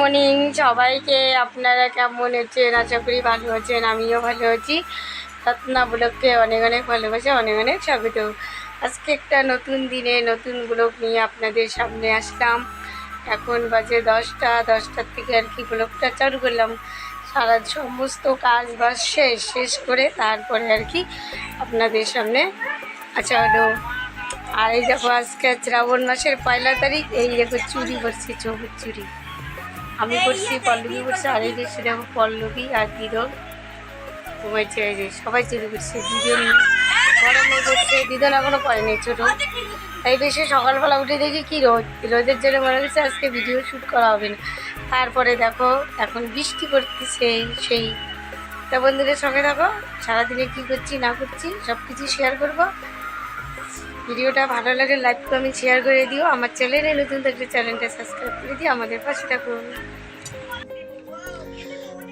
Morning. সবাইকে আপনারা কেমন আছেন? আশা করি ভালো আছেন, আমিও ভালো আছি। রত্না ব্লগকে অনেক অনেক ভালোবাসে, অনেক অনেক স্বাগত। আজকে একটা নতুন দিনে নতুন ব্লগ নিয়ে আপনাদের সামনে আসলাম। এখন বাজে দশটা, দশটার থেকে আর কি ব্লগটা চালু করলাম। সারা সমস্ত কাজ বাজ শেষ শেষ করে তারপরে আর কি আপনাদের সামনে আচ্ছা হলো আর এই দেখো, আজকে শ্রাবণ মাসের পয়লা তারিখ, এই দেখো চুরি করছি চৌবুর চুরি। আমি করছি পল্লবী করছে আর এই দেখছি দেখো পল্লবী আর দিদন এই যে সবাই চুরি করছে দিদন গরমে করছে দিদন এখনও করেনি ছোটো। তাই বেশি সকালবেলা উঠে দেখি কি রোদ রোদের জন্য মনে হচ্ছে আজকে ভিডিও শ্যুট করা হবে না। তারপরে দেখো এখন বৃষ্টি করতেছে সেই। তা বন্ধুদের সঙ্গে দেখো সারাদিনে কী করছি না করছি সব কিছু শেয়ার করব। ভিডিওটা ভালো লাগে লাইক কমেন্ট শেয়ার করে দিও। আমার চ্যানেলে নতুন থাকলে চ্যানেলটা সাবস্ক্রাইব করে দিও। আমাদের পাশে থাকুন।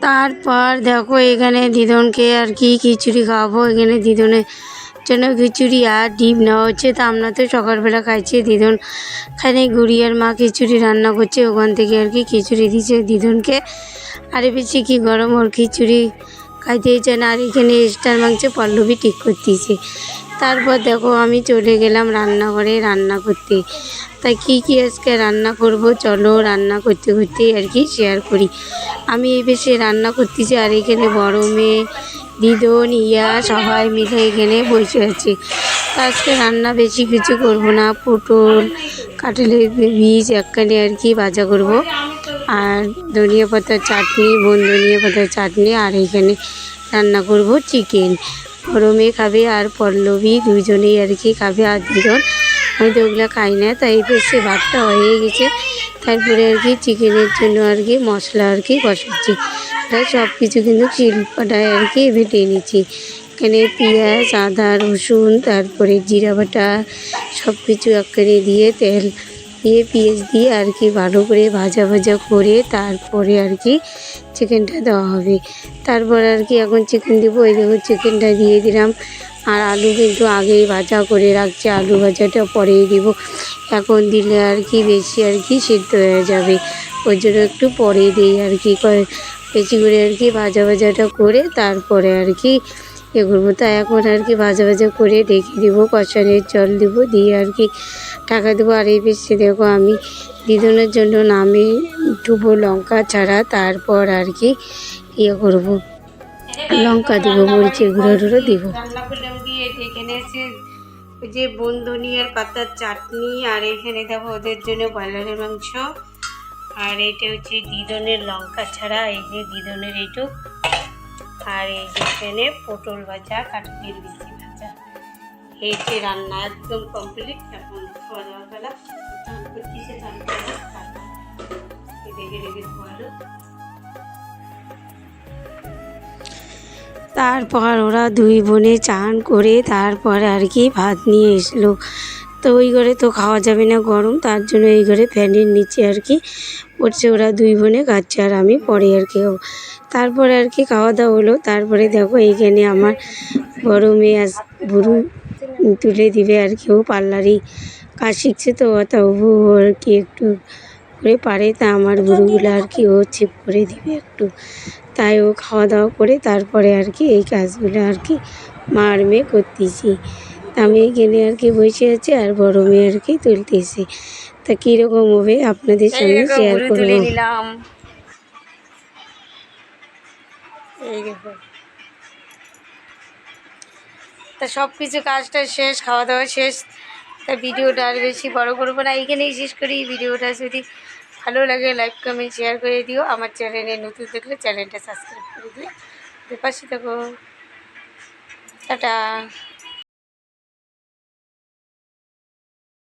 তারপর দেখো, এখানে দিদনকে আর কি খিচুড়ি খাওয়াবো। এখানে দিদনের জন্য খিচুড়ি আর ডিম নেওয়া হচ্ছে। তা আমরা তো সকালবেলা খাইছি। দিদন খানে গুড়িয়ার মা খিচুড়ি রান্না করছে। ওখান থেকে আর কি খিচুড়ি দিচ্ছে দিদনকে। আরে বেশি কি গরম, ওর খিচুড়ি খাইতে চায় না। আর এখানে স্টার মাংস পল্লবী ঠিক করতেছে। তারপর দেখো আমি চলে গেলাম রান্নাঘরে রান্না করতে। তাই কী কী আজকে রান্না করব চলো রান্না করতে করতে আর কি শেয়ার করি। আমি এই বেশি রান্না করতেছি আর এখানে বড় মেয়ে, দিদন, ইয়া সবাই মিলে এখানে বসে আছে। আজকে রান্না বেশি কিছু করব না, পটল, কাঁঠালের বীজ একখানে আর কি ভাজা করব। আর ধনিয়া পাতার চাটনি, বোন ধনিয়া পাতার চাটনি আর এখানে রান্না করব চিকেন গরমে খাবে আর পল্লবী দুজনেই আর কি খাবে আর দুজন। আমি তো ওগুলো খাই না, তাই বেশি ভাতটা হয়ে গেছে। তারপরে আর কি চিকেনের জন্য আর কি মশলা আর কি কষাচ্ছি। তাই সব কিছু কিন্তু শিল্পটায় আর কি ভেটে নিচ্ছি। এখানে পেঁয়াজ, আদা, রসুন, তারপরে জিরা বাটা সব কিছু একখানে দিয়ে তেল দিয়ে পেঁয়াজ দিয়ে আর কি ভালো করে ভাজা ভাজা করে তারপরে আর কি চিকেনটা দেওয়া হবে। তারপর আর কি এখন চিকেন দেবো, এই দেখো চিকেনটা দিয়ে দিলাম। আর আলু কিন্তু আগেই ভাজা করে রাখছি, আলু ভাজাটা পরেই দিব। এখন দিলে আর কি বেশি আর কি সিদ্ধ হয়ে যাবে। ওই জন্য একটু পরে দিই আর কি বেশি করে আর কি ভাজা ভাজাটা করে তারপরে আর কি করব তা এখন আর কি ভাজা ভাজা করে রেখে দেবো, কষানের জল দেবো, দিয়ে আর কি টাকা দেবো। আর এই বেশি দেখো আমি দিদনের জন্য নামে ডুবো লঙ্কা ছাড়া, তারপর আর কি ইয়ে করব, লঙ্কা দেবো মরিচে গুঁড়ো টুড়ো দিব। রান্না করলাম যে বন্ধনিয়ার পাতার চাটনি, আর এখানে দেবো ওদের জন্য ব্রয়লারের মাংস। আর এটা হচ্ছে দিদনের লঙ্কা ছাড়া, এই যে দিদনের এইটুক। আর এই যে এখানে পটল ভাজা কাঠের বিচি ভাজা। এই রান্না একদম কমপ্লিট এখন খাওয়া দাওয়া তারপর ওরা দুই বোনে চান করে তারপর আর কি ভাত নিয়ে এসলো। তো ওই ঘরে তো খাওয়া যাবে না গরম, তার জন্য এই ঘরে ফ্যানের নিচে আর কি পড়ছে ওরা দুই বোনে খাচ্ছে আর আমি, পরে আর কি তারপরে আর কি খাওয়া দাওয়া হলো। তারপরে দেখো, এইখানে আমার বড় মেয়ে আজ বুড়ো তুলে দিবে আর কি। ও পার্লারই কাজ শিখছে তো তা ও আর কি একটু করে পারে। তা আমার বুড়োগুলো আর কি ও চিপ করে দিবে একটু। তাই ও খাওয়া দাওয়া করে তারপরে আর কি এই কাজগুলো আর কি মার মেয়ে করতেছি। আমি এখানে আর কি বসে আছি আর বড় মেয়ে আর কি তুলতেছি। তা কীরকম হবে আপনাদের সঙ্গে শেয়ার করব? তা সব কিছু কাজটা শেষ খাওয়া দাওয়া শেষ। তা ভিডিওটা আর বেশি বড় করব না এইখানেই শেষ করি। ভিডিওটা যদি ভালো লাগে লাইক কমেন্ট শেয়ার করে দিও। আমার চ্যানেলে নতুন দেখলে চ্যানেলটা সাবস্ক্রাইব করে দিও। পাশে থাকো। টাটা।